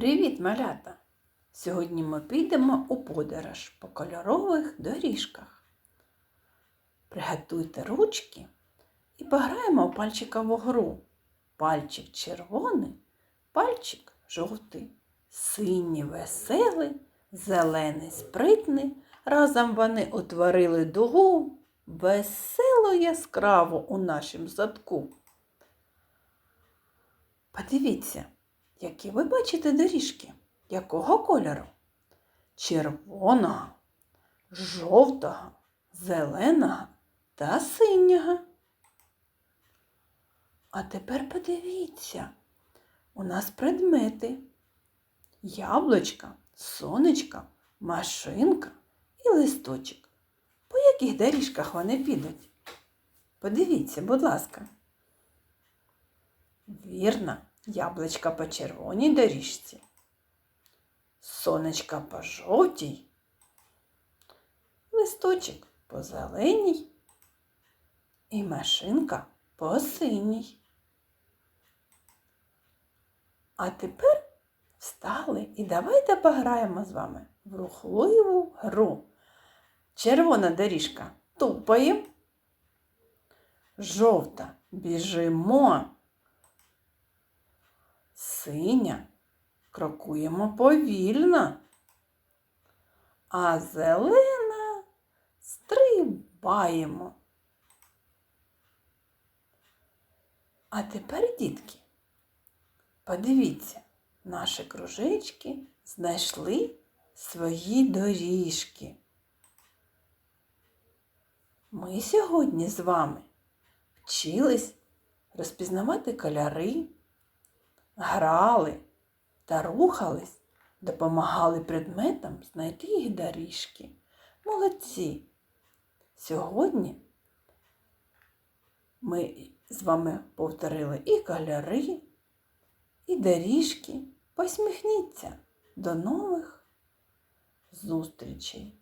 Привіт, малята! Сьогодні ми підемо у подорож по кольорових доріжках. Приготуйте ручки і пограємо у пальчикову гру. Пальчик червоний, пальчик жовтий, синій веселий, зелений спритний. Разом вони утворили дугу весело яскраву у нашому задку. Подивіться, які ви бачите доріжки? Якого кольору? Червоного, жовтого, зеленого та синього. А тепер подивіться, у нас предмети. Яблучка, сонечка, машинка і листочок. По яких доріжках вони підуть? Подивіться, будь ласка. Вірно, яблучка по червоній доріжці, сонечка по жовтій, листочок по зеленій і машинка по синій. А тепер встали і давайте пограємо з вами в рухливу гру. Червона доріжка тупаємо, жовта біжимо. Синя крокуємо повільно, а зелена стрибаємо. А тепер, дітки, подивіться, наші кружечки знайшли свої доріжки. Ми сьогодні з вами вчились розпізнавати кольори грали та рухались, допомагали предметам знайти їх доріжки. Молодці! Сьогодні ми з вами повторили і кольори, і доріжки. Посміхніться. До нових зустрічей!